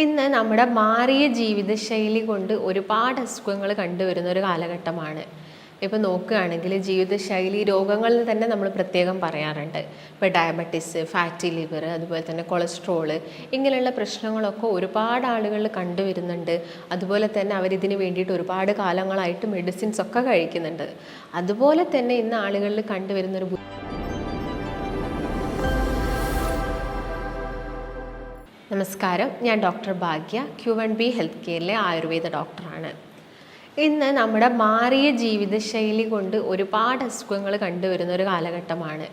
ഇന്ന് നമ്മുടെ മാറിയ ജീവിതശൈലി കൊണ്ട് ഒരുപാട് അസുഖങ്ങൾ കണ്ടുവരുന്ന ഒരു കാലഘട്ടമാണ്. ഇപ്പോൾ നോക്കുകയാണെങ്കിൽ ജീവിതശൈലി രോഗങ്ങളിൽ തന്നെ നമ്മൾ പ്രത്യേകം പറയാറുണ്ട്. ഇപ്പോൾ ഡയബറ്റിസ് ഫാറ്റി ലിവർ അതുപോലെ തന്നെ കൊളസ്ട്രോൾ ഇങ്ങനെയുള്ള പ്രശ്നങ്ങളൊക്കെ ഒരുപാട് ആളുകളിൽ കണ്ടുവരുന്നുണ്ട്. അതുപോലെ തന്നെ അവരിതിന് വേണ്ടിയിട്ട് ഒരുപാട് കാലങ്ങളായിട്ട് മെഡിസിൻസ് ഒക്കെ കഴിക്കുന്നുണ്ട്. അതുപോലെ തന്നെ ഇന്ന് ആളുകളിൽ കണ്ടുവരുന്ന ഒരു നമസ്കാരം. ഞാൻ doctor Bhagya Q one B health കെയറിലെ Ayurveda ഡോക്ടറാണ്. ഇന്ന് നമ്മുടെ മാറിയ ജീവിതശൈലി കൊണ്ട് ഒരുപാട് അസുഖങ്ങൾ കണ്ടുവരുന്ന ഒരു കാലഘട്ടമാണ്.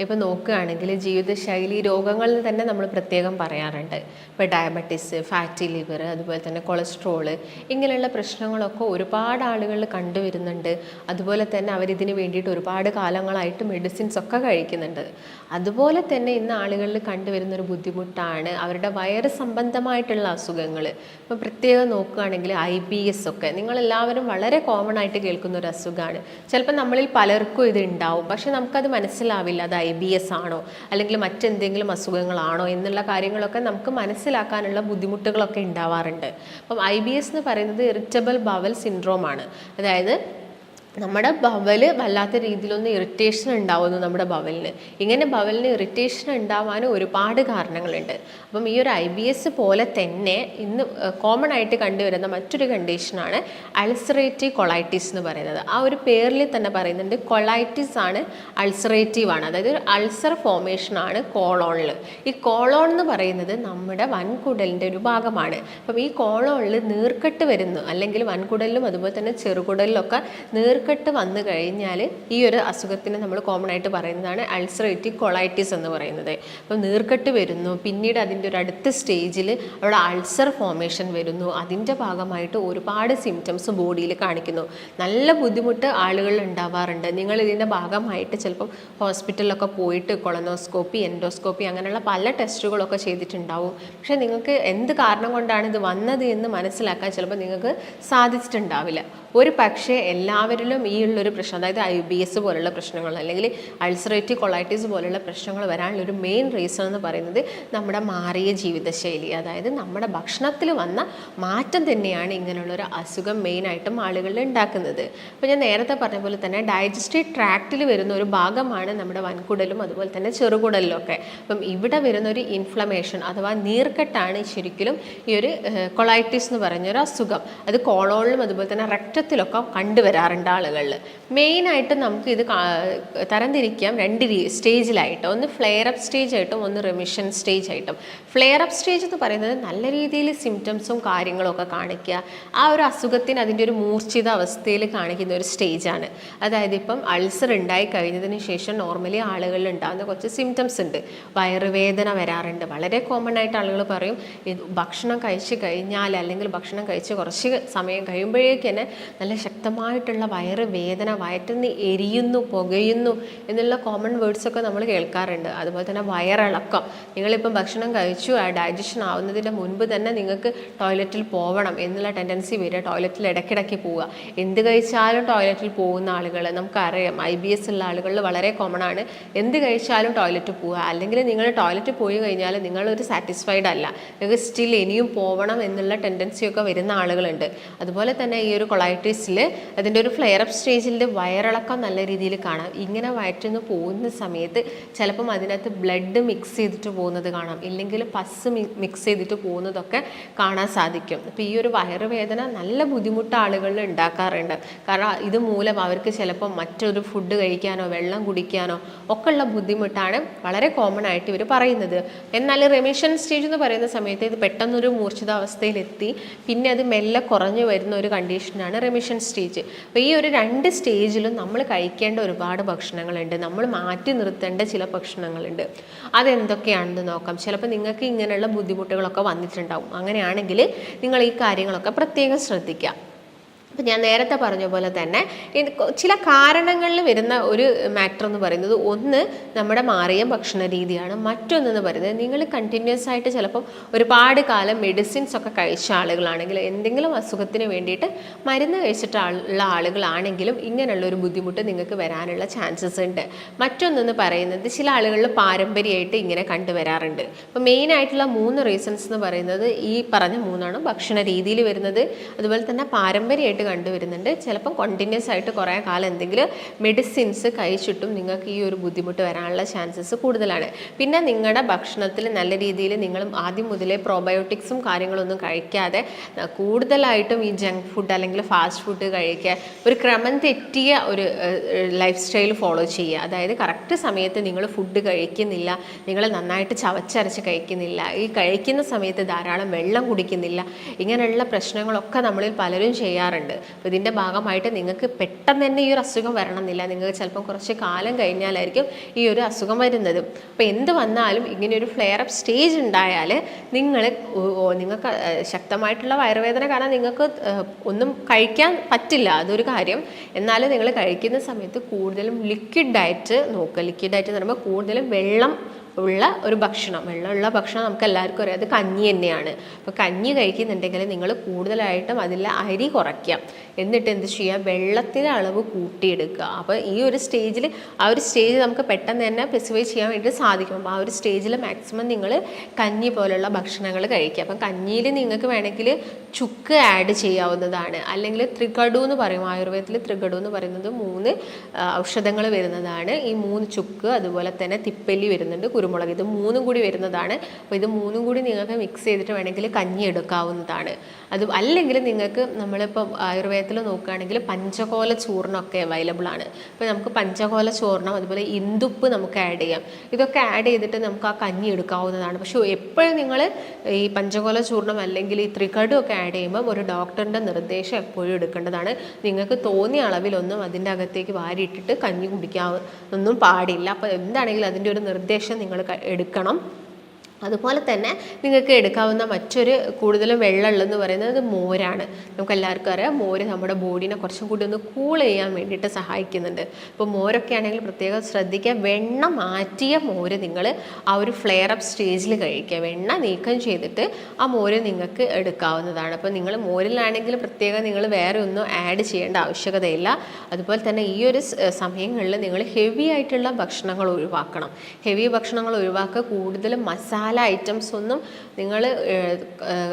ഇപ്പോൾ നോക്കുകയാണെങ്കിൽ ജീവിതശൈലി രോഗങ്ങളിൽ തന്നെ നമ്മൾ പ്രത്യേകം പറയാറുണ്ട്. ഇപ്പോൾ ഡയബറ്റിസ് ഫാറ്റി ലിവർ അതുപോലെ തന്നെ കൊളസ്ട്രോൾ ഇങ്ങനെയുള്ള പ്രശ്നങ്ങളൊക്കെ ഒരുപാട് ആളുകളിൽ കണ്ടുവരുന്നുണ്ട്. അതുപോലെ തന്നെ അവരിതിന് വേണ്ടിയിട്ട് ഒരുപാട് കാലങ്ങളായിട്ട് മെഡിസിൻസ് ഒക്കെ കഴിക്കുന്നുണ്ട്. അതുപോലെ തന്നെ ഇന്ന് ആളുകളിൽ കണ്ടുവരുന്ന ഒരു ബുദ്ധിമുട്ടാണ് അവരുടെ വയറ് സംബന്ധമായിട്ടുള്ള അസുഖങ്ങൾ ഇപ്പോൾ പ്രത്യേകം നോക്കുകയാണെങ്കിൽ ഐ ബി എസ് ഒക്കെ നിങ്ങളെല്ലാവരും വളരെ കോമൺ ആയിട്ട് കേൾക്കുന്ന ഒരു അസുഖമാണ്. ചിലപ്പോൾ നമ്മളിൽ പലർക്കും ഇത് ഉണ്ടാവും. പക്ഷേ നമുക്കത് മനസ്സിലാവില്ല. അത് ബി എസ് ആണോ? അല്ലെങ്കിൽ മറ്റെന്തെങ്കിലും അസുഖങ്ങളാണോ? എന്നുള്ള കാര്യങ്ങളൊക്കെ നമുക്ക് മനസ്സിലാക്കാനുള്ള ബുദ്ധിമുട്ടുകളൊക്കെ ഉണ്ടാവാറുണ്ട്. അപ്പം ഐ ബി എസ് എന്ന് പറയുന്നത് ഇറിറ്റബിൾ ബവൽ സിൻഡ്രോം ആണ് അതായത് നമ്മുടെ ബവൽ വല്ലാത്ത രീതിയിലൊന്ന് ഇറിറ്റേഷൻ ഉണ്ടാവുന്നു നമ്മുടെ ബവലിന്. ഇങ്ങനെ ബവലിന് ഇറിറ്റേഷൻ ഉണ്ടാവാനും ഒരുപാട് കാരണങ്ങളുണ്ട്. അപ്പം ഈ ഒരു ഐ ബി എസ് പോലെ തന്നെ ഇന്ന് കോമൺ ആയിട്ട് കണ്ടുവരുന്ന മറ്റൊരു കണ്ടീഷനാണ് അൾസറേറ്റീവ് കൊളൈറ്റിസ് എന്ന് പറയുന്നത്. ആ ഒരു പേരിൽ തന്നെ പറയുന്നുണ്ട് കൊളൈറ്റിസ് ആണ് അൾസറേറ്റീവ് ആണ്. അതായത് ഒരു അൾസർ ഫോമേഷൻ ആണ് കോളോണിൽ ഈ കോളോൺ എന്ന് പറയുന്നത് നമ്മുടെ വൻകുടലിന്റെ ഒരു ഭാഗമാണ്. അപ്പം ഈ കോളോണിൽ നീർക്കെട്ട് വരുന്നു. അല്ലെങ്കിൽ വൻകുടലിലും അതുപോലെ തന്നെ ചെറുകുടലിലൊക്കെ നീർക്കെട്ട് വന്നു കഴിഞ്ഞാൽ ഈ ഒരു അസുഖത്തിന് നമ്മൾ കോമൺ ആയിട്ട് പറയുന്നതാണ് അൾസറേറ്റീവ് കൊളൈറ്റിസ് എന്ന് പറയുന്നത്. അപ്പോൾ നീർക്കെട്ട് വരുന്നു പിന്നീട് അതിന്റെ ഒരു അടുത്ത സ്റ്റേജിൽ അവിടെ അൾസർ ഫോമേഷൻ വരുന്നു. അതിന്റെ ഭാഗമായിട്ട് ഒരുപാട് സിംറ്റംസ് ബോഡിയിൽ കാണിക്കുന്നു. നല്ല ബുദ്ധിമുട്ട് ആളുകളിൽ ഉണ്ടാവാറുണ്ട്. നിങ്ങൾ ഇതിന്റെ ഭാഗമായിട്ട് ചിലപ്പം ഹോസ്പിറ്റലിലൊക്കെ പോയിട്ട് കൊളനോസ്കോപ്പി എൻഡോസ്കോപ്പി അങ്ങനെയുള്ള പല ടെസ്റ്റുകളൊക്കെ ചെയ്തിട്ടുണ്ടാവും. പക്ഷേ നിങ്ങൾക്ക് എന്ത് കാരണം കൊണ്ടാണ് ഇത് വന്നത് എന്ന് മനസ്സിലാക്കാൻ ചിലപ്പോൾ നിങ്ങൾക്ക് സാധിച്ചിട്ടുണ്ടാവില്ല. ഒരു പക്ഷേ എല്ലാവരിലും ഈ ഉള്ളൊരു പ്രശ്നം അതായത് ഐ ബി എസ് പോലുള്ള പ്രശ്നങ്ങൾ അല്ലെങ്കിൽ അൾസറേറ്റീവ് കൊളൈറ്റീസ് പോലുള്ള പ്രശ്നങ്ങൾ വരാനുള്ള ഒരു മെയിൻ റീസൺ എന്ന് പറയുന്നത് നമ്മുടെ മാറിയ ജീവിതശൈലി അതായത് നമ്മുടെ ഭക്ഷണത്തിൽ വന്ന മാറ്റം തന്നെയാണ് ഇങ്ങനെയുള്ളൊരു അസുഖം മെയിനായിട്ടും ആളുകളിൽ ഉണ്ടാക്കുന്നത്. അപ്പോൾ ഞാൻ നേരത്തെ പറഞ്ഞ പോലെ തന്നെ ഡൈജസ്റ്റീവ് ട്രാക്റ്റിൽ വരുന്ന ഒരു ഭാഗമാണ് നമ്മുടെ വൻകുടലും അതുപോലെ തന്നെ ചെറുകുടലിലും ഒക്കെ. അപ്പം ഇവിടെ വരുന്ന ഒരു ഇൻഫ്ലമേഷൻ അഥവാ നീർക്കെട്ടാണ് ശരിക്കും ഈ ഒരു കൊളൈറ്റീസ് എന്ന് പറഞ്ഞൊരു അസുഖം. അത് കോളോണിലും അതുപോലെ തന്നെ റക്തത്തിലൊക്കെ കണ്ടുവരാറുണ്ട് ആളുകളിൽ. മെയിനായിട്ട് നമുക്ക് ഇത് തരംതിരിക്കാം രണ്ട് സ്റ്റേജിലായിട്ട്. ഒന്ന് ഫ്ലെയർ അപ്പ് സ്റ്റേജ് ആയിട്ടും ഒന്ന് റിമിഷൻ സ്റ്റേജ് ആയിട്ടും ഫ്ലെയർ അപ്പ് സ്റ്റേജ് എന്ന് പറയുന്നത് നല്ല രീതിയിൽ സിംറ്റംസും കാര്യങ്ങളൊക്കെ കാണിക്കുക. ആ ഒരു അസുഖത്തിന് അതിന്റെ ഒരു മൂർച്ഛിത അവസ്ഥയിൽ കാണിക്കുന്ന ഒരു സ്റ്റേജാണ് അതായത് ഇപ്പം അൾസർ ഉണ്ടായി കഴിഞ്ഞതിന് ശേഷം നോർമലി ആളുകളിൽ ഉണ്ടാകുന്ന കുറച്ച് സിംറ്റംസ് ഉണ്ട്. വയറുവേദന വരാറുണ്ട്. വളരെ കോമൺ ആയിട്ട് ആളുകൾ പറയും ഭക്ഷണം കഴിച്ച് കഴിഞ്ഞാൽ അല്ലെങ്കിൽ ഭക്ഷണം കഴിച്ച് കുറച്ച് സമയം കഴിയുമ്പോഴേക്ക് തന്നെ നല്ല ശക്തമായിട്ടുള്ള വയറ് വേദന വയറ്റിന്ന് എരിയുന്നു പുകയുന്നു എന്നുള്ള കോമൺ വേർഡ്സൊക്കെ നമ്മൾ കേൾക്കാറുണ്ട്. അതുപോലെ തന്നെ വയറിളക്കം. നിങ്ങളിപ്പം ഭക്ഷണം കഴിച്ചു ആ ഡൈജഷൻ ആവുന്നതിന്റെ മുൻപ് തന്നെ നിങ്ങൾക്ക് ടോയ്ലറ്റിൽ പോകണം എന്നുള്ള ടെൻഡൻസി വരിക ടോയ്ലറ്റിൽ ഇടയ്ക്കിടയ്ക്ക് പോവുക. എന്ത് കഴിച്ചാലും ടോയ്ലറ്റിൽ പോകുന്ന ആളുകൾ നമുക്കറിയാം ഐ ബി എസ് ഉള്ള ആളുകളിൽ വളരെ കോമൺ ആണ്. എന്ത് കഴിച്ചാലും ടോയ്ലറ്റ് പോവുക. അല്ലെങ്കിൽ നിങ്ങൾ ടോയ്ലറ്റിൽ പോയി കഴിഞ്ഞാൽ നിങ്ങളൊരു സാറ്റിസ്ഫൈഡ് അല്ല. നിങ്ങൾക്ക് സ്റ്റിൽ ഇനിയും പോകണം എന്നുള്ള ടെൻഡൻസിയൊക്കെ വരുന്ന ആളുകളുണ്ട്. അതുപോലെ തന്നെ ഈ ഒരു കൊളൈറ്റിസിൽ അതിന്റെ ഒരു ഫ്ലെയർ അപ്പ് സ്റ്റേജിൽ വയറിളക്കം നല്ല രീതിയിൽ കാണാം. ഇങ്ങനെ വയറ്റുനിന്ന് പോകുന്ന സമയത്ത് ചിലപ്പം അതിനകത്ത് ബ്ലഡ് മിക്സ് ചെയ്തിട്ട് പോകുന്നത് കാണാം. ഇല്ലെങ്കിൽ പസ് മിക്സ് ചെയ്തിട്ട് പോകുന്നതൊക്കെ കാണാൻ സാധിക്കും. അപ്പോൾ ഈ ഒരു വയറുവേദന നല്ല ബുദ്ധിമുട്ട് ആളുകളിൽ ഉണ്ടാക്കാറുണ്ട്. കാരണം ഇത് മൂലം അവർക്ക് ചിലപ്പോൾ മറ്റൊരു ഫുഡ് കഴിക്കാനോ വെള്ളം കുടിക്കാനോ ഒക്കെ ഉള്ള ബുദ്ധിമുട്ടാണ് വളരെ കോമൺ ആയിട്ട് ഇവർ പറയുന്നത്. എന്നാൽ റെമിഷൻ സ്റ്റേജ് എന്ന് പറയുന്ന സമയത്ത് ഇത് പെട്ടെന്നൊരു മൂർച്ഛിതാവസ്ഥയിലെത്തി. പിന്നെ അത് മെല്ലെ കുറഞ്ഞു വരുന്ന ഒരു കണ്ടീഷനാണ് റെമിഷൻ സ്റ്റേജ് അപ്പോൾ ഈ ഒരു രണ്ട് സ്റ്റേജിലും നമ്മൾ കഴിക്കേണ്ട ഒരുപാട് ഭക്ഷണങ്ങളുണ്ട്. നമ്മൾ മാറ്റി നിർത്തേണ്ട ചില ഭക്ഷണങ്ങളുണ്ട്. അതെന്തൊക്കെയാണെന്ന് നോക്കാം. ചിലപ്പോൾ നിങ്ങൾക്ക് ഇങ്ങനെയുള്ള ബുദ്ധിമുട്ടുകളൊക്കെ വന്നിട്ടുണ്ടാവും. അങ്ങനെയാണെങ്കിൽ നിങ്ങൾ ഈ കാര്യങ്ങളൊക്കെ പ്രത്യേകം ശ്രദ്ധിക്കുക. അപ്പം ഞാൻ നേരത്തെ പറഞ്ഞ പോലെ തന്നെ ചില കാരണങ്ങളിൽ വരുന്ന ഒരു മാറ്റർ എന്ന് പറയുന്നത് ഒന്ന് നമ്മുടെ മാറിയ ഭക്ഷണ രീതിയാണ്. മറ്റൊന്നെന്ന് പറയുന്നത് നിങ്ങൾ കണ്ടിന്യൂസ് ആയിട്ട് ചിലപ്പം ഒരുപാട് കാലം മെഡിസിൻസ് ഒക്കെ കഴിച്ച ആളുകളാണെങ്കിൽ എന്തെങ്കിലും അസുഖത്തിന് വേണ്ടിയിട്ട് മരുന്ന് കഴിച്ചിട്ട് ഉള്ള ആളുകളാണെങ്കിലും ഇങ്ങനെയുള്ള ഒരു ബുദ്ധിമുട്ട് നിങ്ങൾക്ക് വരാനുള്ള ചാൻസസ് ഉണ്ട്. മറ്റൊന്നെന്ന് പറയുന്നത് ചില ആളുകളിൽ പാരമ്പര്യമായിട്ട് ഇങ്ങനെ കണ്ടുവരാറുണ്ട്. അപ്പോൾ മെയിൻ ആയിട്ടുള്ള മൂന്ന് റീസൺസ് എന്ന് പറയുന്നത് ഈ പറഞ്ഞ മൂന്നാണ് ഭക്ഷണ രീതിയിൽ വരുന്നത്. അതുപോലെ തന്നെ പാരമ്പര്യമായിട്ട് കണ്ടുവരുന്നുണ്ട്. ചിലപ്പം കണ്ടിന്യൂസ് ആയിട്ട് കുറേ കാലം എന്തെങ്കിലും മെഡിസിൻസ് കഴിച്ചിട്ടും നിങ്ങൾക്ക് ഈ ഒരു ബുദ്ധിമുട്ട് വരാനുള്ള ചാൻസസ് കൂടുതലാണ്. പിന്നെ നിങ്ങളുടെ ഭക്ഷണത്തിൽ നല്ല രീതിയിൽ നിങ്ങൾ ആദ്യം മുതലേ പ്രോബയോട്ടിക്സും കാര്യങ്ങളൊന്നും കഴിക്കാതെ കൂടുതലായിട്ടും ഈ ജങ്ക് ഫുഡ് അല്ലെങ്കിൽ ഫാസ്റ്റ് ഫുഡ് കഴിക്കുക ഒരു ക്രമം തെറ്റിയ ഒരു ലൈഫ് സ്റ്റൈൽ ഫോളോ ചെയ്യുക. അതായത് കറക്റ്റ് സമയത്ത് നിങ്ങൾ ഫുഡ് കഴിക്കുന്നില്ല നിങ്ങൾ നന്നായിട്ട് ചവച്ചരച്ച് കഴിക്കുന്നില്ല ഈ കഴിക്കുന്ന സമയത്ത് ധാരാളം വെള്ളം കുടിക്കുന്നില്ല ഇങ്ങനെയുള്ള പ്രശ്നങ്ങളൊക്കെ നമ്മളിൽ പലരും ചെയ്യാറുണ്ട്. അപ്പോൾ ഇതിന്റെ ഭാഗമായിട്ട് നിങ്ങൾക്ക് പെട്ടെന്ന് തന്നെ ഈ ഒരു അസുഖം വരണമെന്നില്ല. നിങ്ങൾക്ക് ചിലപ്പം കുറച്ച് കാലം കഴിഞ്ഞാലായിരിക്കും ഈ ഒരു അസുഖം വരുന്നത്. അപ്പോൾ എന്ത് വന്നാലും ഇങ്ങനെ ഒരു ഫ്ലെയർ അപ്പ് സ്റ്റേജ് ഉണ്ടായാൽ നിങ്ങൾ നിങ്ങൾക്ക് ശക്തമായിട്ടുള്ള വയറുവേദന കാരണം നിങ്ങൾക്ക് ഒന്നും കഴിക്കാൻ പറ്റില്ല. അതൊരു കാര്യം. എന്നാലും നിങ്ങൾ കഴിക്കുന്ന സമയത്ത് കൂടുതലും ലിക്വിഡ് ഡയറ്റ് നോക്കുക. ലിക്വിഡ് ഡയറ്റ് എന്ന് പറയുമ്പോൾ കൂടുതലും വെള്ളം ഉള്ള ഒരു ഭക്ഷണം വെള്ളമുള്ള ഭക്ഷണം നമുക്ക് എല്ലാവർക്കും അറിയാം. അത് കഞ്ഞി തന്നെയാണ്. അപ്പോൾ കഞ്ഞി കഴിക്കുന്നുണ്ടെങ്കിൽ നിങ്ങൾ കൂടുതലായിട്ടും അതിലെ അരി കുറയ്ക്കുക എന്നിട്ട് എന്ത് ചെയ്യുക? വെള്ളത്തിന്റെ അളവ് കൂട്ടിയെടുക്കുക. അപ്പോൾ ഈ ഒരു സ്റ്റേജിൽ ആ ഒരു സ്റ്റേജ് നമുക്ക് പെട്ടെന്ന് തന്നെ സ്പെസിഫൈ ചെയ്യാൻ വേണ്ടി സാധിക്കും. അപ്പോൾ ആ ഒരു സ്റ്റേജിൽ മാക്സിമം നിങ്ങൾ കഞ്ഞി പോലുള്ള ഭക്ഷണങ്ങൾ കഴിക്കുക. അപ്പം കഞ്ഞിയിൽ നിങ്ങൾക്ക് വേണമെങ്കിൽ ചുക്ക് ആഡ് ചെയ്യാവുന്നതാണ്. അല്ലെങ്കിൽ ത്രികടു എന്ന് പറയും ആയുർവേദത്തിൽ ത്രികടു എന്ന് പറയുന്നത് മൂന്ന് ഔഷധങ്ങൾ വരുന്നതാണ്. ഈ മൂന്ന് ചുക്ക് അതുപോലെ തന്നെ തിപ്പല്ലി വരുന്നുണ്ട് കുരുമുളക്. ഇത് മൂന്നും കൂടി വരുന്നതാണ്. അപ്പോൾ ഇത് മൂന്നും കൂടി നിങ്ങൾക്ക് മിക്സ് ചെയ്തിട്ട് വേണമെങ്കിൽ കഞ്ഞി എടുക്കാവുന്നതാണ്. അത് അല്ലെങ്കിൽ നിങ്ങൾക്ക് നമ്മളിപ്പോൾ ആയുർവേദത്തിൽ നോക്കുകയാണെങ്കിൽ പഞ്ചകോല ചൂർണമൊക്കെ അവൈലബിൾ ആണ്. അപ്പോൾ നമുക്ക് പഞ്ചകോല ചൂർണം അതുപോലെ ഇന്ദുപ്പ് നമുക്ക് ആഡ് ചെയ്യാം. ഇതൊക്കെ ആഡ് ചെയ്തിട്ട് നമുക്ക് ആ കഞ്ഞി എടുക്കാവുന്നതാണ്. പക്ഷേ എപ്പോഴും നിങ്ങൾ ഈ പഞ്ചകോല ചൂർണം അല്ലെങ്കിൽ ഈ ത്രികടും ഒക്കെ ആഡ് ചെയ്യുമ്പോൾ ഒരു ഡോക്ടറിന്റെ നിർദ്ദേശം എപ്പോഴും എടുക്കേണ്ടതാണ്. നിങ്ങൾക്ക് തോന്നിയ അളവിലൊന്നും അതിന്റെ അകത്തേക്ക് വാരിയിട്ടിട്ട് കഞ്ഞി കുടിക്കാവുന്നൊന്നും പാടില്ല. അപ്പോൾ എന്താണെങ്കിലും അതിന്റെ ഒരു നിർദ്ദേശം നിങ്ങൾ എടുക്കണം. അതുപോലെ തന്നെ നിങ്ങൾക്ക് എടുക്കാവുന്ന മറ്റൊരു കൂടുതലും വെള്ളമുള്ളതെന്ന് പറയുന്നത് മോരാണ്. നമുക്ക് എല്ലാവർക്കും അറിയാം മോര് നമ്മുടെ ബോഡീനെ കുറച്ചും കൂടി ഒന്ന് കൂൾ ചെയ്യാൻ വേണ്ടിയിട്ട് സഹായിക്കുന്നുണ്ട്. ഇപ്പോൾ മോരൊക്കെ ആണെങ്കിൽ പ്രത്യേകം ശ്രദ്ധിക്കുക വെണ്ണ മാറ്റിയ മോര് നിങ്ങൾ ആ ഒരു ഫ്ലെയർ അപ്പ് സ്റ്റേജിൽ കഴിക്കുക. വെണ്ണ നീക്കം ചെയ്തിട്ട് ആ മോര് നിങ്ങൾക്ക് എടുക്കാവുന്നതാണ്. അപ്പോൾ നിങ്ങൾ മോരിലാണെങ്കിൽ പ്രത്യേകം നിങ്ങൾ വേറെ ഒന്നും ആഡ് ചെയ്യേണ്ട ആവശ്യകതയില്ല. അതുപോലെ തന്നെ ഈ ഒരു സമയങ്ങളിൽ നിങ്ങൾ ഹെവി ആയിട്ടുള്ള ഭക്ഷണങ്ങൾ ഒഴിവാക്കണം. ഹെവി ഭക്ഷണങ്ങൾ ഒഴിവാക്കുക കൂടുതലും മസാല ഐറ്റംസ് ഒന്നും നിങ്ങൾ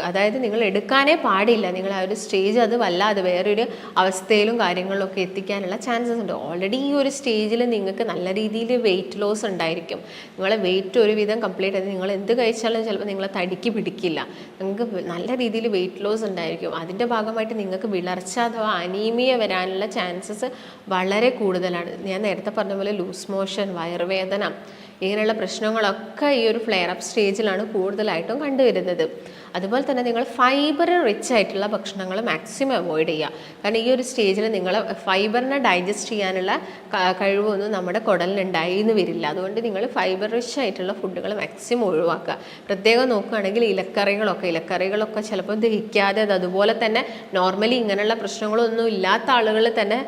അതായത് നിങ്ങൾ എടുക്കാനേ പാടില്ല. നിങ്ങൾ ആ ഒരു സ്റ്റേജ് അത് വല്ലാതെ വേറൊരു അവസ്ഥയിലും കാര്യങ്ങളിലൊക്കെ എത്തിക്കാനുള്ള ചാൻസസ് ഉണ്ട്. ഓൾറെഡി ഈ ഒരു സ്റ്റേജിൽ നിങ്ങൾക്ക് നല്ല രീതിയിൽ വെയിറ്റ് ലോസ് ഉണ്ടായിരിക്കും. നിങ്ങളെ വെയിറ്റ് ഒരുവിധം കംപ്ലീറ്റ് ആയത് നിങ്ങൾ എന്ത് കഴിച്ചാലും ചിലപ്പോൾ നിങ്ങളെ തടിക്ക് പിടിക്കില്ല. നിങ്ങൾക്ക് നല്ല രീതിയിൽ വെയിറ്റ് ലോസ് ഉണ്ടായിരിക്കും. അതിന്റെ ഭാഗമായിട്ട് നിങ്ങൾക്ക് വിളർച്ച അഥവാ അനീമിയ വരാനുള്ള ചാൻസസ് വളരെ കൂടുതലാണ്. ഞാൻ നേരത്തെ പറഞ്ഞ പോലെ ലൂസ് മോഷൻ വയറുവേദന ഇങ്ങനെയുള്ള പ്രശ്നങ്ങളൊക്കെ ഈ ഒരു ഫ്ലെയർ അപ്പ് സ്റ്റേജിലാണ് കൂടുതലായിട്ടും കണ്ടുവരുന്നത്. അതുപോലെ തന്നെ നിങ്ങൾ ഫൈബർ റിച്ച് ആയിട്ടുള്ള ഭക്ഷണങ്ങൾ മാക്സിമം അവോയ്ഡ് ചെയ്യുക. കാരണം ഈ ഒരു സ്റ്റേജിൽ നിങ്ങൾ ഫൈബറിനെ ഡൈജസ്റ്റ് ചെയ്യാനുള്ള കഴിവൊന്നും നമ്മുടെ കുടലിനുണ്ടായി എന്ന് വരില്ല. അതുകൊണ്ട് നിങ്ങൾ ഫൈബർ റിച്ച് ആയിട്ടുള്ള ഫുഡുകൾ മാക്സിമം ഒഴിവാക്കുക. പ്രത്യേകം നോക്കുകയാണെങ്കിൽ ഇലക്കറികളൊക്കെ ഇലക്കറികളൊക്കെ ചിലപ്പോൾ ദഹിക്കാതെ അത് അതുപോലെ തന്നെ നോർമലി ഇങ്ങനെയുള്ള പ്രശ്നങ്ങളൊന്നും ഇല്ലാത്ത ആളുകൾ തന്നെ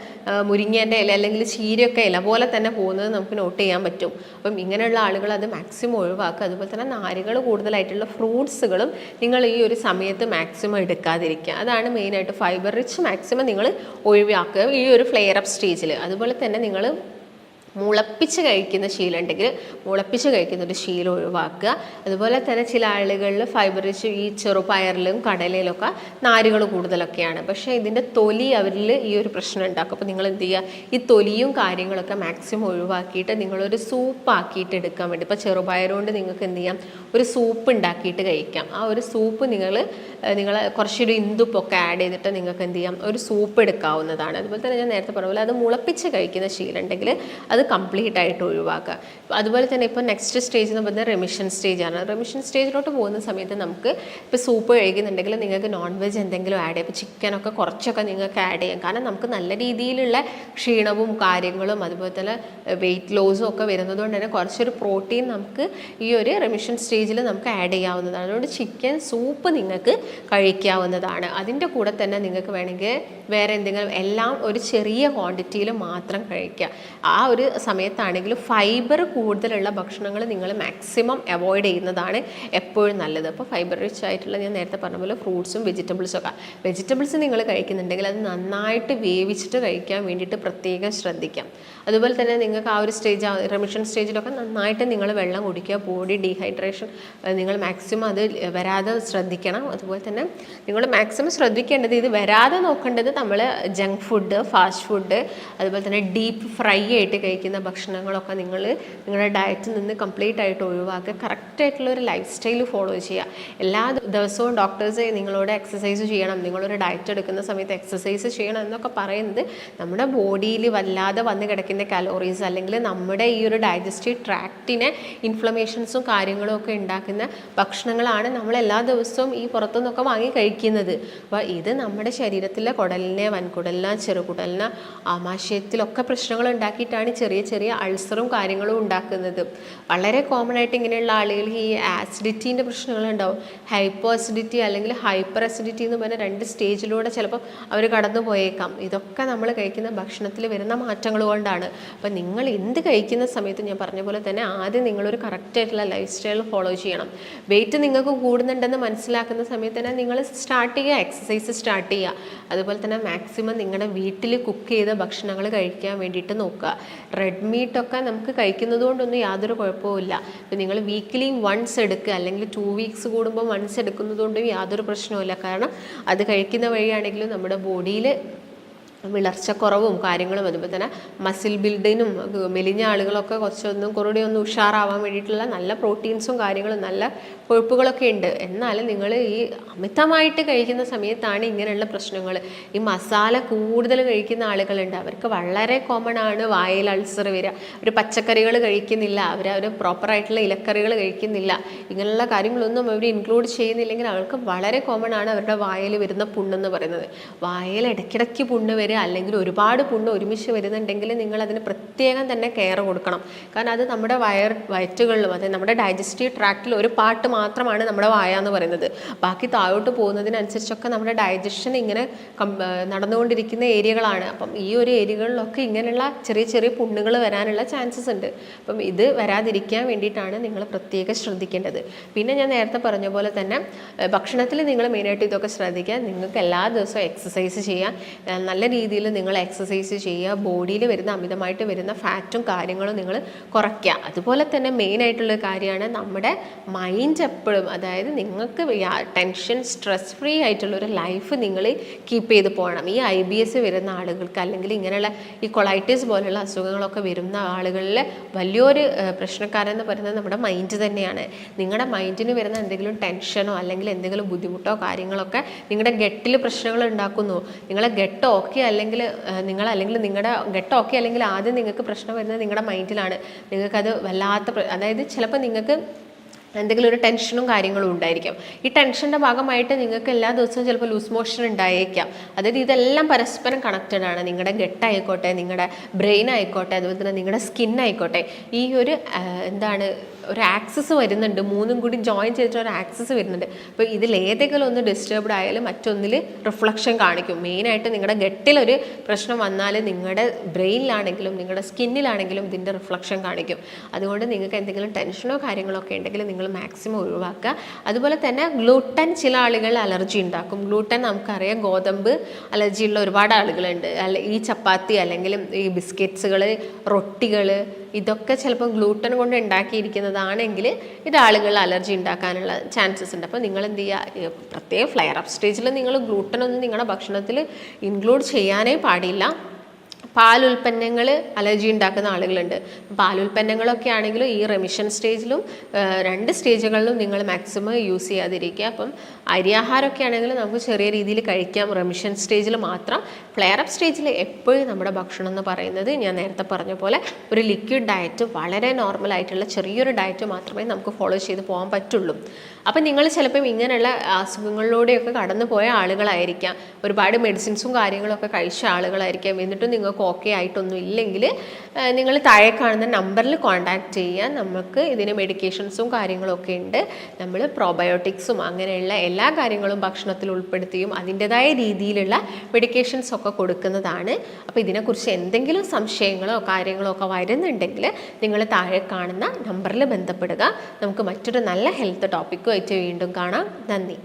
മുരിങ്ങേന്റെ ഇല അല്ലെങ്കിൽ ചീരയൊക്കെ ഇല പോലെ തന്നെ പോകുന്നത് നമുക്ക് നോട്ട് ചെയ്യാൻ പറ്റും. അപ്പം ഇങ്ങനെയുള്ള ആളുകൾ അത് മാക്സിമം ഒഴിവാക്കുക. അതുപോലെ തന്നെ നാരുകൾ കൂടുതലായിട്ടുള്ള ഫ്രൂട്ട്സുകളും നിങ്ങൾ ഈ ഒരു സമയത്ത് മാക്സിമം എടുക്കാതിരിക്കുക. അതാണ് മെയിനായിട്ട് ഫൈബർ റിച്ച് മാക്സിമം നിങ്ങൾ ഒഴിവാക്കുക ഈ ഒരു ഫ്ലെയർ അപ്പ് സ്റ്റേജിൽ അതുപോലെ തന്നെ നിങ്ങൾ മുളപ്പിച്ച് കഴിക്കുന്ന ശീലം ഉണ്ടെങ്കിൽ മുളപ്പിച്ച് കഴിക്കുന്ന ഒരു ശീലം ഒഴിവാക്കുക. അതുപോലെ തന്നെ ചില ആളുകളിൽ ഫൈബർ റിച്ച് ഈ ചെറുപയറിലും കടലയിലൊക്കെ നാരുകൾ കൂടുതലൊക്കെയാണ്. പക്ഷേ ഇതിന്റെ തൊലി അവരിൽ ഈ ഒരു പ്രശ്നം ഉണ്ടാക്കും. അപ്പോൾ നിങ്ങൾ എന്ത് ചെയ്യുക? ഈ തൊലിയും കാര്യങ്ങളൊക്കെ മാക്സിമം ഒഴിവാക്കിയിട്ട് നിങ്ങളൊരു സൂപ്പ് ആക്കിയിട്ട് എടുക്കാൻ വേണ്ടി. ഇപ്പോൾ ചെറുപയർ കൊണ്ട് നിങ്ങൾക്ക് എന്ത് ചെയ്യാം? ഒരു സൂപ്പ് ഉണ്ടാക്കിയിട്ട് കഴിക്കാം. ആ ഒരു സൂപ്പ് നിങ്ങൾ നിങ്ങൾ കുറച്ചൊരു ഇന്ദുപ്പൊക്കെ ആഡ് ചെയ്തിട്ട് നിങ്ങൾക്ക് എന്ത് ചെയ്യാം? ഒരു സൂപ്പ് എടുക്കാവുന്നതാണ്. അതുപോലെ തന്നെ ഞാൻ നേരത്തെ പറഞ്ഞ പോലെ അത് മുളപ്പിച്ച് കഴിക്കുന്ന ശീലം ഉണ്ടെങ്കിൽ അത് കംപ്ലീറ്റ് ആയിട്ട് ഒഴിവാക്കുക. അതുപോലെ തന്നെ ഇപ്പോൾ നെക്സ്റ്റ് സ്റ്റേജ് എന്ന് പറയുന്നത് റെമിഷൻ സ്റ്റേജാണ് റെമിഷൻ സ്റ്റേജിലോട്ട് പോകുന്ന സമയത്ത് നമുക്ക് ഇപ്പോൾ സൂപ്പ് കഴിക്കുന്നുണ്ടെങ്കിൽ നിങ്ങൾക്ക് നോൺ വെജ് എന്തെങ്കിലും ആഡ് ചെയ്യാം. ഇപ്പോൾ ചിക്കനൊക്കെ കുറച്ചൊക്കെ നിങ്ങൾക്ക് ആഡ് ചെയ്യാം. കാരണം നമുക്ക് നല്ല രീതിയിലുള്ള ക്ഷീണവും കാര്യങ്ങളും അതുപോലെ തന്നെ വെയിറ്റ് ലോസും ഒക്കെ വരുന്നത് കൊണ്ട് തന്നെ കുറച്ചൊരു പ്രോട്ടീൻ നമുക്ക് ഈ ഒരു റെമിഷൻ സ്റ്റേജിൽ നമുക്ക് ആഡ് ചെയ്യാവുന്നതാണ്. അതുകൊണ്ട് ചിക്കൻ സൂപ്പ് നിങ്ങൾക്ക് കഴിക്കാവുന്നതാണ്. അതിന്റെ കൂടെ തന്നെ നിങ്ങൾക്ക് വേണമെങ്കിൽ വേറെ എന്തെങ്കിലും എല്ലാം ഒരു ചെറിയ ക്വാണ്ടിറ്റിയിൽ മാത്രം കഴിക്കുക ആ ഒരു സമയത്താണെങ്കിൽ ഫൈബർ കൂടുതലുള്ള ഭക്ഷണങ്ങൾ നിങ്ങൾ മാക്സിമം അവോയ്ഡ് ചെയ്യുന്നതാണ് എപ്പോഴും നല്ലത്. അപ്പോൾ ഫൈബർ റിച്ച് ആയിട്ടുള്ള ഞാൻ നേരത്തെ പറഞ്ഞ പോലെ ഫ്രൂട്ട്സും വെജിറ്റബിൾസും ഒക്കെ. വെജിറ്റബിൾസ് നിങ്ങൾ കഴിക്കുന്നുണ്ടെങ്കിൽ അത് നന്നായിട്ട് വേവിച്ചിട്ട് കഴിക്കാൻ വേണ്ടിയിട്ട് പ്രത്യേകം ശ്രദ്ധിക്കാം. അതുപോലെ തന്നെ നിങ്ങൾക്ക് ആ ഒരു സ്റ്റേജ് റെമിഷൻ സ്റ്റേജിലൊക്കെ നന്നായിട്ട് നിങ്ങൾ വെള്ളം കുടിക്കുക ബോഡി ഡീഹൈഡ്രേഷൻ നിങ്ങൾ മാക്സിമം അത് വരാതെ ശ്രദ്ധിക്കണം. അതുപോലെ തന്നെ നിങ്ങൾ മാക്സിമം ശ്രദ്ധിക്കേണ്ടത് ഇത് വരാതെ നോക്കേണ്ടത് നമ്മൾ ജങ്ക് ഫുഡ് ഫാസ്റ്റ് ഫുഡ് അതുപോലെ തന്നെ ഡീപ്പ് ഫ്രൈ ആയിട്ട് കഴിക്കുന്ന ഭക്ഷണങ്ങളൊക്കെ നിങ്ങൾ നിങ്ങളുടെ ഡയറ്റിൽ നിന്ന് കംപ്ലീറ്റ് ആയിട്ട് ഒഴിവാക്കുക. കറക്റ്റായിട്ടുള്ള ഒരു ലൈഫ് സ്റ്റൈൽ ഫോളോ ചെയ്യുക. എല്ലാ ദിവസവും ഡോക്ടേഴ്സ് നിങ്ങളോട് എക്സസൈസ് ചെയ്യണം. നിങ്ങളൊരു ഡയറ്റ് എടുക്കുന്ന സമയത്ത് എക്സസൈസ് ചെയ്യണം എന്നൊക്കെ പറയുന്നത് നമ്മുടെ ബോഡിയിൽ വല്ലാതെ വന്ന് കിടക്കുന്ന കലോറീസ് അല്ലെങ്കിൽ നമ്മുടെ ഈ ഒരു ഡൈജസ്റ്റീവ് ട്രാക്റ്റിനെ ഇൻഫ്ലമേഷൻസും കാര്യങ്ങളും ഒക്കെ ഉണ്ടാക്കുന്ന ഭക്ഷണങ്ങളാണ് നമ്മൾ എല്ലാ ദിവസവും ഈ പുറത്തുനിന്നൊക്കെ വാങ്ങി കഴിക്കുന്നത്. അപ്പോൾ ഇത് നമ്മുടെ ശരീരത്തിലെ കുടലിനെ വൻകുടലിനെ ചെറുകുടലിനെ ആമാശയത്തിലൊക്കെ പ്രശ്നങ്ങൾ ഉണ്ടാക്കിയിട്ടാണ് ചെറിയ ചെറിയ അൾസറും കാര്യങ്ങളും ഉണ്ടാക്കുന്നത്. വളരെ കോമൺ ആയിട്ട് ഇങ്ങനെയുള്ള ആളുകൾ ഈ ആസിഡിറ്റീന്റെ പ്രശ്നങ്ങളുണ്ടാവും. ഹൈപ്പോ അസിഡിറ്റി അല്ലെങ്കിൽ ഹൈപ്പർ അസിഡിറ്റി എന്ന് പറഞ്ഞ രണ്ട് സ്റ്റേജിലൂടെ ചിലപ്പോൾ അവർ കടന്നു പോയേക്കാം. ഇതൊക്കെ നമ്മൾ കഴിക്കുന്ന ഭക്ഷണത്തിൽ വരുന്ന മാറ്റങ്ങൾ കൊണ്ടാണ്. അപ്പം നിങ്ങൾ എന്ത് കഴിക്കുന്ന സമയത്ത് ഞാൻ പറഞ്ഞ പോലെ തന്നെ ആദ്യം നിങ്ങളൊരു കറക്റ്റായിട്ടുള്ള ലൈഫ് സ്റ്റൈൽ ഫോളോ ചെയ്യണം. വെയിറ്റ് നിങ്ങൾക്ക് കൂടുന്നുണ്ടെന്ന് മനസ്സിലാക്കുന്ന സമയത്ത് തന്നെ നിങ്ങൾ സ്റ്റാർട്ട് ചെയ്യുക എക്സസൈസ് സ്റ്റാർട്ട് ചെയ്യുക. അതുപോലെ തന്നെ മാക്സിമം നിങ്ങളുടെ വീട്ടിൽ കുക്ക് ചെയ്ത ഭക്ഷണങ്ങൾ കഴിക്കാൻ വേണ്ടിയിട്ട് നോക്കുക. റെഡ് മീറ്റൊക്കെ നമുക്ക് കഴിക്കുന്നത് കൊണ്ടൊന്നും യാതൊരു കുഴപ്പവുമില്ല. ഇപ്പം നിങ്ങൾ വീക്കിലി വൺസ് എടുക്കുക അല്ലെങ്കിൽ ടു വീക്സ് കൂടുമ്പോൾ വൺസ് എടുക്കുന്നത് കൊണ്ടും യാതൊരു പ്രശ്നവുമില്ല. കാരണം അത് കഴിക്കുന്ന വഴിയാണെങ്കിലും നമ്മുടെ ബോഡിയിൽ വിളർച്ചക്കുറവും കാര്യങ്ങളും. അതുപോലെ തന്നെ മസിൽ ബിൽഡിനും മെലിഞ്ഞ ആളുകളൊക്കെ കുറച്ചൊന്നും കുറേ ഒന്ന് ഉഷാറാവാൻ വേണ്ടിയിട്ടുള്ള നല്ല പ്രോട്ടീൻസും കാര്യങ്ങളും നല്ല കൊഴുപ്പുകളൊക്കെ ഉണ്ട്. എന്നാൽ നിങ്ങൾ ഈ അമിതമായിട്ട് കഴിക്കുന്ന സമയത്താണ് ഇങ്ങനെയുള്ള പ്രശ്നങ്ങൾ. ഈ മസാല കൂടുതൽ കഴിക്കുന്ന ആളുകളുണ്ട്. അവർക്ക് വളരെ കോമൺ ആണ് വായിൽ അൾസർ വരിക. ഒരു പച്ചക്കറികൾ കഴിക്കുന്നില്ല. അവർ അവർ പ്രോപ്പറായിട്ടുള്ള ഇലക്കറികൾ കഴിക്കുന്നില്ല. ഇങ്ങനെയുള്ള കാര്യങ്ങളൊന്നും അവർ ഇൻക്ലൂഡ് ചെയ്യുന്നില്ലെങ്കിൽ അവർക്ക് വളരെ കോമൺ ആണ് അവരുടെ വായിൽ വരുന്ന പുണ്ണെന്ന് പറയുന്നത്. വായിൽ ഇടയ്ക്കിടയ്ക്ക് പുണ്ണ് വരിക അല്ലെങ്കിൽ ഒരുപാട് പുണ്ണ് ഒരുമിച്ച് വരുന്നുണ്ടെങ്കിൽ നിങ്ങൾ അതിന് പ്രത്യേകം തന്നെ കെയർ കൊടുക്കണം. കാരണം അത് നമ്മുടെ വയർ വയറ്റുകളിലും അതായത് നമ്മുടെ ഡൈജസ്റ്റീവ് ട്രാക്റ്റിൽ ഒരു പാട്ട് മാത്രമാണ് നമ്മുടെ വായ എന്ന് പറയുന്നത്. ബാക്കി താഴോട്ട് പോകുന്നതിനനുസരിച്ചൊക്കെ നമ്മുടെ ഡൈജഷൻ ഇങ്ങനെ നടന്നുകൊണ്ടിരിക്കുന്ന ഏരിയകളാണ്. അപ്പം ഈ ഒരു ഏരിയകളിലൊക്കെ ഇങ്ങനെയുള്ള ചെറിയ ചെറിയ പുണ്ണുകൾ വരാനുള്ള ചാൻസസ് ഉണ്ട്. അപ്പം ഇത് വരാതിരിക്കാൻ വേണ്ടിയിട്ടാണ് നിങ്ങൾ പ്രത്യേകം ശ്രദ്ധിക്കേണ്ടത്. പിന്നെ ഞാൻ നേരത്തെ പറഞ്ഞ പോലെ തന്നെ ഭക്ഷണത്തിൽ നിങ്ങൾ മെയിനായിട്ട് ഇതൊക്കെ ശ്രദ്ധിക്കുക. നിങ്ങൾക്ക് എല്ലാ ദിവസവും എക്സസൈസ് ചെയ്യാം. നല്ല രീതിയിൽ നിങ്ങൾ എക്സസൈസ് ചെയ്യുക ബോഡിയിൽ വരുന്ന അമിതമായിട്ട് വരുന്ന ഫാറ്റും കാര്യങ്ങളും നിങ്ങൾ കുറയ്ക്കുക. അതുപോലെ തന്നെ മെയിനായിട്ടുള്ള കാര്യമാണ് നമ്മുടെ മൈൻഡ് എപ്പോഴും അതായത് നിങ്ങൾക്ക് ടെൻഷൻ സ്ട്രെസ് ഫ്രീ ആയിട്ടുള്ള ഒരു ലൈഫ് നിങ്ങൾ കീപ്പ് ചെയ്ത് പോകണം. ഈ ഐ ബി എസ് വരുന്ന ആളുകൾക്ക് അല്ലെങ്കിൽ ഇങ്ങനെയുള്ള ഈ കൊളൈറ്റിസ് പോലുള്ള അസുഖങ്ങളൊക്കെ വരുന്ന ആളുകളിൽ വലിയൊരു പ്രശ്നക്കാരെന്ന് പറയുന്നത് നമ്മുടെ മൈൻഡ് തന്നെയാണ്. നിങ്ങളുടെ മൈൻഡിന് വരുന്ന എന്തെങ്കിലും ടെൻഷനോ അല്ലെങ്കിൽ എന്തെങ്കിലും ബുദ്ധിമുട്ടോ കാര്യങ്ങളൊക്കെ നിങ്ങളുടെ ഗട്ടിൽ പ്രശ്നങ്ങൾ ഉണ്ടാക്കുന്നു. നിങ്ങളെ ഗട്ട് ഓക്കെ അല്ലെങ്കിൽ നിങ്ങൾ അല്ലെങ്കിൽ നിങ്ങളുടെ ഗട്ട് ഓക്കെ അല്ലെങ്കിൽ ആദ്യം നിങ്ങൾക്ക് പ്രശ്നം വരുന്നത് നിങ്ങളുടെ മൈൻഡിലാണ്. നിങ്ങൾക്കത് വല്ലാത്ത അതായത് ചിലപ്പോൾ നിങ്ങൾക്ക് എന്തെങ്കിലും ഒരു ടെൻഷനും കാര്യങ്ങളും ഉണ്ടായിരിക്കാം. ഈ ടെൻഷന്റെ ഭാഗമായിട്ട് നിങ്ങൾക്ക് എല്ലാ ദിവസവും ചിലപ്പോൾ ലൂസ് മോഷൻ ഉണ്ടായേക്കാം. അതായത് ഇതെല്ലാം പരസ്പരം കണക്റ്റഡ് ആണ്. നിങ്ങളുടെ ഗട്ട് ആയിക്കോട്ടെ നിങ്ങളുടെ ബ്രെയിൻ ആയിക്കോട്ടെ അതുപോലെ തന്നെ നിങ്ങളുടെ സ്കിൻ ഈ ഒരു എന്താണ് ഒരു ആക്സസ് വരുന്നുണ്ട്. മൂന്നും കൂടി ജോയിൻ ചെയ്തിട്ട് ഒരു ആക്സസ് വരുന്നുണ്ട്. അപ്പോൾ ഇതിൽ ഏതെങ്കിലും ഒന്ന് ഡിസ്റ്റർബ്ഡ് ആയാലും മറ്റൊന്നിൽ റിഫ്ലക്ഷൻ കാണിക്കും. മെയിനായിട്ട് നിങ്ങളുടെ ഗട്ടിലൊരു പ്രശ്നം വന്നാൽ നിങ്ങളുടെ ബ്രെയിനിലാണെങ്കിലും നിങ്ങളുടെ സ്കിന്നിലാണെങ്കിലും ഇതിന്റെ റിഫ്ലക്ഷൻ കാണിക്കും. അതുകൊണ്ട് നിങ്ങൾക്ക് എന്തെങ്കിലും ടെൻഷനോ കാര്യങ്ങളോ ഒക്കെ ഉണ്ടെങ്കിൽ നിങ്ങൾ മാക്സിമം ഒഴിവാക്കുക. അതുപോലെ തന്നെ ഗ്ലൂട്ടൻ ചില ആളുകൾ അലർജി ഉണ്ടാക്കും. ഗ്ലൂട്ടൻ നമുക്കറിയാം ഗോതമ്പ് അലർജിയുള്ള ഒരുപാട് ആളുകളുണ്ട്. അല്ല ഈ ചപ്പാത്തി അല്ലെങ്കിൽ ഈ ബിസ്ക്കറ്റ്സുകൾ റൊട്ടികൾ ഇതൊക്കെ ചിലപ്പോൾ ഗ്ലൂട്ടൻ കൊണ്ട് ഉണ്ടാക്കിയിരിക്കുന്നതാണെങ്കിൽ ഇത് ആളുകൾ അലർജി ഉണ്ടാക്കാനുള്ള ചാൻസസ് ഉണ്ട്. അപ്പോൾ നിങ്ങൾ എന്ത് ചെയ്യുക? പ്രത്യേക ഫ്ലയർ അപ്പ് സ്റ്റേജിൽ നിങ്ങൾ ഗ്ലൂട്ടൻ ഒന്നും നിങ്ങളുടെ ഭക്ഷണത്തിൽ ഇൻക്ലൂഡ് ചെയ്യാനേ പാടില്ല. പാലുൽപ്പന്നങ്ങൾ അലർജി ഉണ്ടാക്കുന്ന ആളുകളുണ്ട്. പാലുൽപ്പന്നങ്ങളൊക്കെ ആണെങ്കിലും ഈ റെമിഷൻ സ്റ്റേജിലും രണ്ട് സ്റ്റേജുകളിലും നിങ്ങൾ മാക്സിമം യൂസ് ചെയ്യാതിരിക്കുക. അപ്പം അരിയാഹാരമൊക്കെ ആണെങ്കിൽ നമുക്ക് ചെറിയ രീതിയിൽ കഴിക്കാം. റെമിഷൻ സ്റ്റേജിൽ മാത്രം. ഫ്ലെയറപ്പ് സ്റ്റേജിൽ എപ്പോഴും നമ്മുടെ ഭക്ഷണം എന്ന് പറയുന്നത് ഞാൻ നേരത്തെ പറഞ്ഞ പോലെ ഒരു ലിക്വിഡ് ഡയറ്റ് വളരെ നോർമൽ ആയിട്ടുള്ള ചെറിയൊരു ഡയറ്റ് മാത്രമേ നമുക്ക് ഫോളോ ചെയ്ത് പോകാൻ പറ്റുള്ളൂ. അപ്പം നിങ്ങൾ ചിലപ്പം ഇങ്ങനെയുള്ള അസുഖങ്ങളിലൂടെയൊക്കെ കടന്നു പോയ ആളുകളായിരിക്കാം. ഒരുപാട് മെഡിസിൻസും കാര്യങ്ങളൊക്കെ കഴിച്ച ആളുകളായിരിക്കാം. എന്നിട്ടും നിങ്ങൾക്ക് ഓക്കെ ആയിട്ടൊന്നും ഇല്ലെങ്കിൽ നിങ്ങൾ താഴെ കാണുന്ന നമ്പറിൽ കോൺടാക്ട് ചെയ്യുക. നമുക്ക് ഇതിന് മെഡിക്കേഷൻസും കാര്യങ്ങളൊക്കെ ഉണ്ട്. നമ്മൾ പ്രോബയോട്ടിക്സും അങ്ങനെയുള്ള എല്ലാ കാര്യങ്ങളും ഭക്ഷണത്തിൽ ഉൾപ്പെടുത്തിയും അതിന്റെതായ രീതിയിലുള്ള മെഡിക്കേഷൻസ് ഒക്കെ കൊടുക്കുന്നതാണ്. അപ്പോൾ ഇതിനെക്കുറിച്ച് എന്തെങ്കിലും സംശയങ്ങളോ കാര്യങ്ങളോ ഒക്കെ വരുന്നുണ്ടെങ്കിൽ നിങ്ങൾ താഴെ കാണുന്ന നമ്പറിൽ ബന്ധപ്പെടുക. നമുക്ക് മറ്റൊരു നല്ല ഹെൽത്ത് ടോപ്പിക്കുമായിട്ട് വീണ്ടും കാണാം. നന്ദി.